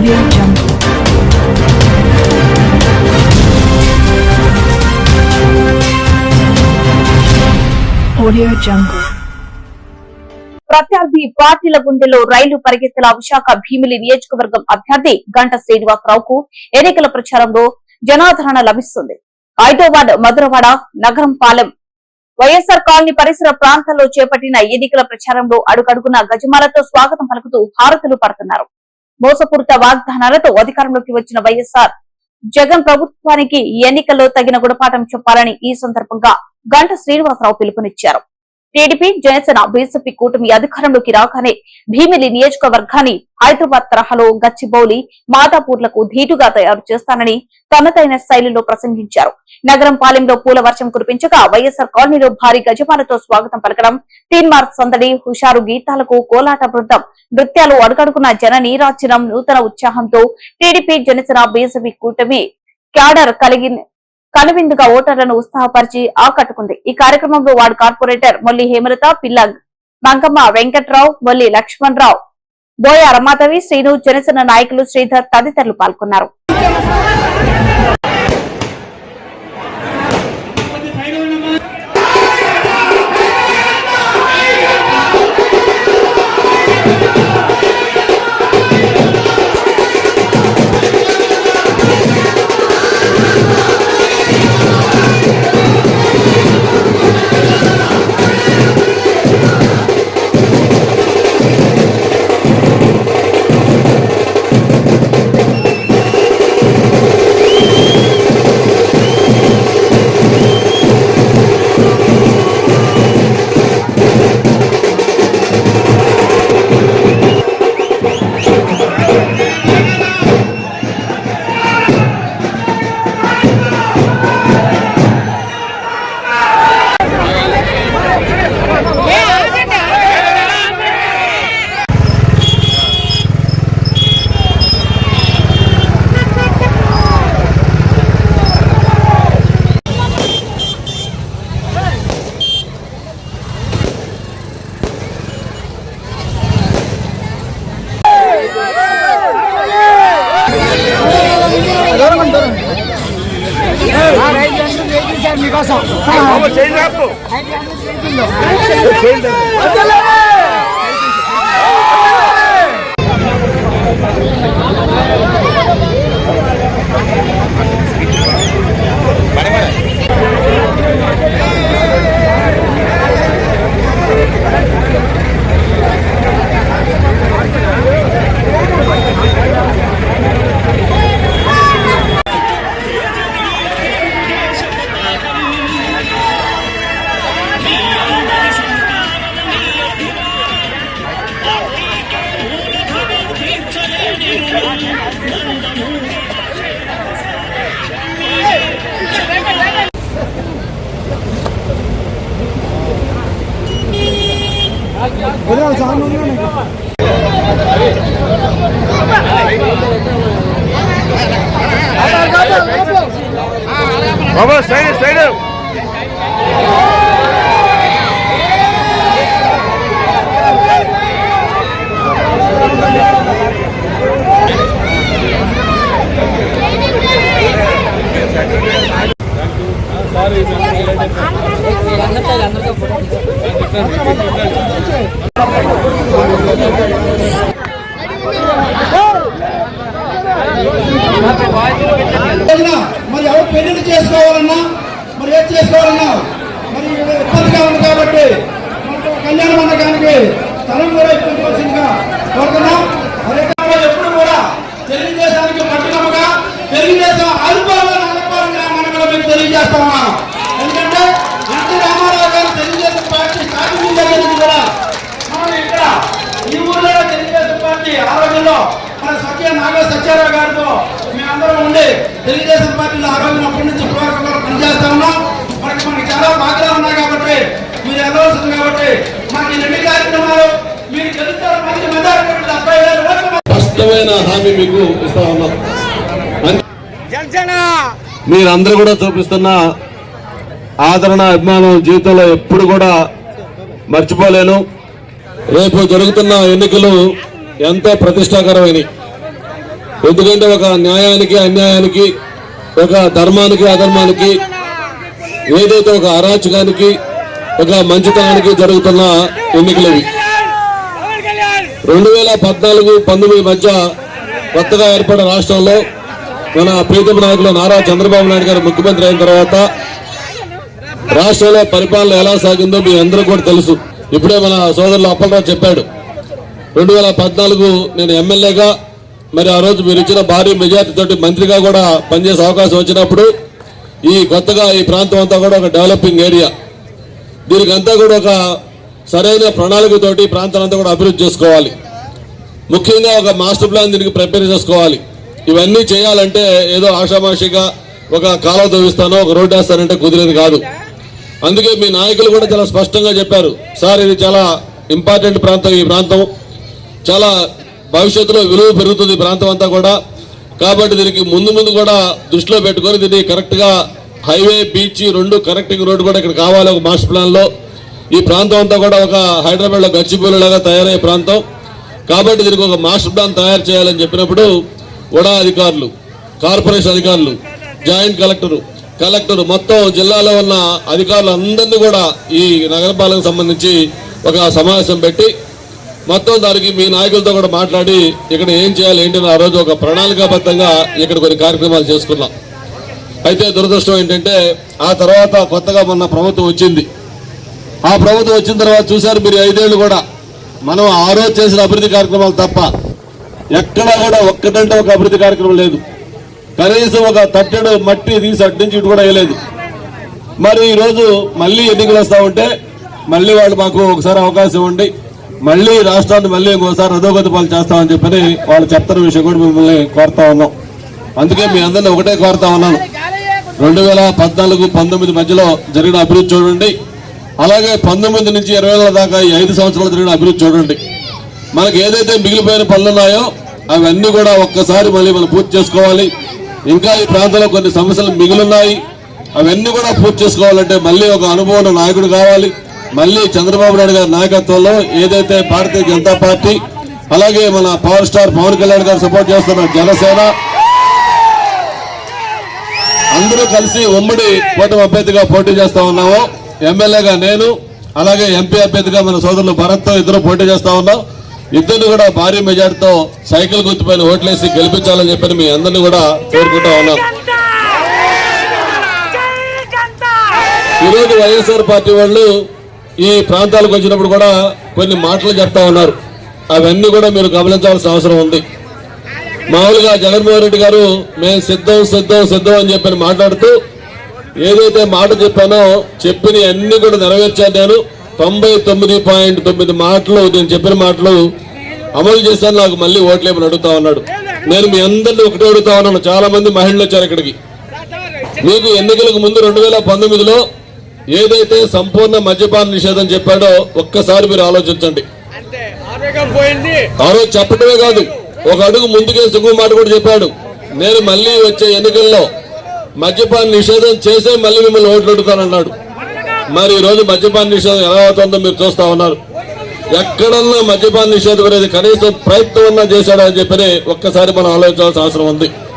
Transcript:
Audio Jungle. Audio Jungle. ప్రత్యర్థి పార్టీల గుండెలో రైలు పరిగెత్తల విశాఖ భీమిలి నియోజకవర్గం అభ్యర్థి గంట శ్రీనివాసరావుకు ఎన్నికల ప్రచారంలో జనాదరణ లభిస్తుంది ఐదో వార్డు మధురవాడ నగరం పాలెం వైఎస్ఆర్ కాలనీ పరిసర ప్రాంతాల్లో చేపట్టిన ఎన్నికల ప్రచారంలో అడుగడుగున గజమాలతో స్వాగతం పలుకుతూ హారతులు పడుతున్నారు మోసపూరిత వాగ్దానాలతో అధికారంలోకి వచ్చిన వైఎస్ఆర్. జగన్ ప్రభుత్వానికి ఎన్నికల్లో తగిన గుణపాఠం చెప్పాలని ఈ సందర్భంగా గంట శ్రీనివాసరావు పిలుపునిచ్చారు. టీడీపీ జనసేన బీజేపీ కూటమి అధికారంలోకి రాగానే భీమిలి నియోజకవర్గాన్ని హైదరాబాద్ తరహాలో గచ్చిబౌలి మాదాపూర్లకు ధీటుగా తయారు చేస్తానని తనదైన శైలిలో ప్రసంగించారు. నగరం పాలెంలో పూల వర్షం కురిపించగా వైఎస్ఆర్ కాలనీలో భారీ గజమాలతో స్వాగతం పలకడం తీన్మార్ సందడి హుషారు గీతాలకు కోలాట బృందం నృత్యాలు అడుగడుగున జన నీరాజనం నూతన ఉత్సాహంతో టీడీపీ జనసేన బీజేపీ కూటమి క్యాడర్ కలిగి కనువిందుగా ఓటర్లను ఉత్సాహపరిచి ఆకట్టుకుంది. ఈ కార్యక్రమంలో వార్డు కార్పొరేటర్ మొల్లి హేమలత పిల్ల మంగమ్మ వెంకట్రావు మొల్లి లక్ష్మణ్ రావు బోయ రమాధవి శ్రీను జనసేన నాయకులు శ్రీధర్ తదితరులు పాల్గొన్నారు. Vale, vale. వదిలేదు సార్ చేసుకోవాలన్నా మరి ఏది చేసుకోవాలన్నా మరి ఇబ్బందిగా ఉంది కాబట్టి మనకు కళ్యాణ మండపానికి స్థలం కూడా ఇప్పించవలసిందిగా కోరుతున్నాం మరి ఇక్కడ ఎప్పుడు కూడా తెలుగుదేశానికి పట్టుకముగా తెలుగుదేశం అల్పాల నలపాల గ్రామాన్ని మీకు తెలియజేస్తామా ఎందుకంటే ఎన్టీ రామారావు గారు తెలుగుదేశం పార్టీ స్థాపించిన దగ్గర నుంచి కూడా మనం ఇక్కడ ఈ ఊర్లో తెలుగుదేశం పార్టీ ఆ రోజుల్లో మన సత్య నాగ సత్యారావు గారితో మేమందరం ఉండి తెలుగుదేశం పార్టీలో ఆ రోజున అప్పటి నుంచి ఇప్పటి వరకు కూడా పనిచేస్తా ఉన్నాం మనకి మనకి చాలా బాధ్యతలు ఉన్నాయి కాబట్టి మీరు వెళ్ళవలసింది కాబట్టి మాకు ఈ రెండు కార్యక్రమాలు మీరు గెలుస్తారు మంచి మెజారిటీ డెబ్బై వేల ఓట్ల స్పష్టమైన హామీ మీకు ఇస్తా ఉన్నాం. మీరందరూ కూడా చూపిస్తున్న ఆదరణ అభిమానం జీవితంలో ఎప్పుడు కూడా మర్చిపోలేను. రేపు జరుగుతున్న ఎన్నికలు ఎంతో ప్రతిష్టాకరమైనవి ఎందుకంటే ఒక న్యాయానికి అన్యాయానికి ఒక ధర్మానికి అధర్మానికి ఏదైతే ఒక అరాచకానికి ఒక మంచితనానికి జరుగుతున్న ఎన్నికలవి రెండు వేల పద్నాలుగు పంతొమ్మిది మధ్య కొత్తగా ఏర్పడిన రాష్ట్రంలో మన ప్రీతమ నాయకులు నారా చంద్రబాబు నాయుడు గారు ముఖ్యమంత్రి అయిన తర్వాత రాష్ట్రంలో పరిపాలన ఎలా సాగిందో మీ అందరూ కూడా తెలుసు. ఇప్పుడే మన సోదరులు అప్పలరావు చెప్పాడు. రెండు వేల పద్నాలుగు నేను ఎమ్మెల్యేగా మరి ఆ రోజు మీరు ఇచ్చిన భారీ మెజార్టీతోటి మంత్రిగా కూడా పనిచేసే అవకాశం వచ్చినప్పుడు ఈ కొత్తగా ఈ ప్రాంతం అంతా కూడా ఒక డెవలపింగ్ ఏరియా. దీనికంతా కూడా ఒక సరైన ప్రణాళికతోటి ఈ కూడా అభివృద్ధి చేసుకోవాలి. ముఖ్యంగా ఒక మాస్టర్ ప్లాన్ దీనికి ప్రిపేర్ చేసుకోవాలి. ఇవన్నీ చేయాలంటే ఏదో ఆషామాషిగా ఒక కాలువ తవ్విస్తానో ఒక రోడ్డు వేస్తానంటే కుదిరేది కాదు. అందుకే మీ నాయకులు కూడా చాలా స్పష్టంగా చెప్పారు. సార్ ఇది చాలా ఇంపార్టెంట్ ప్రాంతం ఈ ప్రాంతం. చాలా భవిష్యత్తులో విలువ పెరుగుతుంది ఈ ప్రాంతం అంతా కూడా. కాబట్టి దీనికి ముందు ముందు కూడా దృష్టిలో పెట్టుకొని దీన్ని కరెక్ట్గా హైవే బీచ్ రెండు కనెక్టింగ్ రోడ్డు కూడా ఇక్కడ కావాలి ఒక మాస్టర్ ప్లాన్లో. ఈ ప్రాంతం అంతా కూడా ఒక హైదరాబాద్లో గచ్చిబౌలి తయారయ్యే ప్రాంతం. కాబట్టి దీనికి ఒక మాస్టర్ ప్లాన్ తయారు చేయాలని చెప్పినప్పుడు వడా అధికారులు కార్పొరేషన్ అధికారులు జాయింట్ కలెక్టరు కలెక్టర్ మొత్తం జిల్లాలో ఉన్న అధికారులు అందరినీ కూడా ఈ నగరపాలనకు సంబంధించి ఒక సమావేశం పెట్టి మొత్తం దానికి మీ నాయకులతో కూడా మాట్లాడి ఇక్కడ ఏం చేయాలి ఏంటని ఆ రోజు ఒక ప్రణాళికాబద్ధంగా ఇక్కడ కొన్ని కార్యక్రమాలు చేసుకున్నాం. అయితే దురదృష్టం ఏంటంటే ఆ తర్వాత కొత్తగా మొన్న ప్రభుత్వం వచ్చింది. ఆ ప్రభుత్వం వచ్చిన తర్వాత చూశారు మీరు ఐదేళ్ళు కూడా. మనం ఆ రోజు చేసిన అభివృద్ధి కార్యక్రమాలు తప్ప ఎక్కడా కూడా ఒక్కటంటే ఒక అభివృద్ధి కార్యక్రమం లేదు. కనీసం ఒక తట్టెడు మట్టి తీసి అటు నుంచి ఇటు కూడా వేయలేదు. మరి ఈరోజు మళ్ళీ ఎన్నికలు వస్తూ ఉంటే మళ్ళీ వాళ్ళు మాకు ఒకసారి అవకాశం ఇవ్వండి. మళ్ళీ రాష్ట్రాన్ని మళ్ళీ ఇంకోసారి అధోగతి పాలు చేస్తామని చెప్పని వాళ్ళు చెప్తున్న విషయం కూడా మిమ్మల్ని కోరుతా ఉన్నాం. అందుకే మీ అందరిని ఒకటే కోరుతా ఉన్నాను. రెండు వేల పద్నాలుగు పంతొమ్మిది మధ్యలో జరిగిన అభివృద్ధి చూడండి. అలాగే పంతొమ్మిది నుంచి ఇరవై వేల దాకా ఈ ఐదు సంవత్సరాలు జరిగిన అభివృద్ధి చూడండి. మనకి ఏదైతే మిగిలిపోయిన పనులు ఉన్నాయో అవన్నీ కూడా ఒక్కసారి మళ్ళీ మనం పూర్తి చేసుకోవాలి. ఇంకా ఈ ప్రాంతంలో కొన్ని సమస్యలు మిగిలిన్నాయి. అవన్నీ కూడా పూర్తి చేసుకోవాలంటే మళ్ళీ ఒక అనుభవం నాయకుడు కావాలి. మళ్ళీ చంద్రబాబు నాయుడు గారి నాయకత్వంలో ఏదైతే భారతీయ జనతా పార్టీ అలాగే మన పవర్ స్టార్ పవన్ కళ్యాణ్ గారు సపోర్ట్ చేస్తున్న జనసేన అందరూ కలిసి ఉమ్మడి కూటమి అభ్యర్థిగా పోటీ చేస్తా ఉన్నాము. ఎమ్మెల్యేగా నేను అలాగే ఎంపీ అభ్యర్థిగా మన సోదరులు భరత్తో ఇద్దరు పోటీ చేస్తా ఉన్నాం. ఇద్దరిని కూడా భారీ మెజార్టీతో సైకిల్ గుర్తుపైన ఓట్లేసి గెలిపించాలని చెప్పని మీ అందరిని కూడా కోరుకుంటా ఉన్నాం. ఈరోజు వైఎస్ఆర్ పార్టీ వాళ్ళు ఈ ప్రాంతాలకు వచ్చినప్పుడు కూడా కొన్ని మాటలు చెప్తా ఉన్నారు. అవన్నీ కూడా మీరు గమనించాల్సిన అవసరం ఉంది. మామూలుగా జగన్మోహన్ రెడ్డి గారు మేము సిద్ధం సిద్ధం సిద్ధం అని చెప్పని మాట్లాడుతూ ఏదైతే మాట చెప్పానో చెప్పిన అన్ని కూడా నెరవేర్చాను నేను. తొంభై తొమ్మిది పాయింట్ తొమ్మిది మాటలు నేను చెప్పిన మాటలు అమలు చేశాను. నాకు మళ్ళీ ఓట్లేమని అడుగుతా ఉన్నాడు. నేను మీ అందరిని ఒకటే అడుగుతా ఉన్నాను. చాలా మంది మహిళలు వచ్చారు ఇక్కడికి. మీకు ఎన్నికలకు ముందు రెండు వేల పంతొమ్మిదిలో ఏదైతే సంపూర్ణ మద్యపాన నిషేధం చెప్పాడో ఒక్కసారి మీరు ఆలోచించండి. ఆ రోజు చెప్పడమే కాదు ఒక అడుగు ముందుకే ఇంకో మాట కూడా చెప్పాడు. నేను మళ్ళీ వచ్చే ఎన్నికల్లో మద్యపాన నిషేధం చేసే మళ్ళీ మిమ్మల్ని ఓట్లు అడుగుతానన్నాడు. మరి ఈరోజు మద్యపాన నిషేధం ఎలా అవుతుందో మీరు చూస్తా ఉన్నారు. ఎక్కడన్నా మద్యపాన నిషేధం అనేది కనీసం ప్రయత్నం అన్నా చేశాడా అని చెప్పని ఒక్కసారి మనం ఆలోచించాల్సిన అవసరం ఉంది.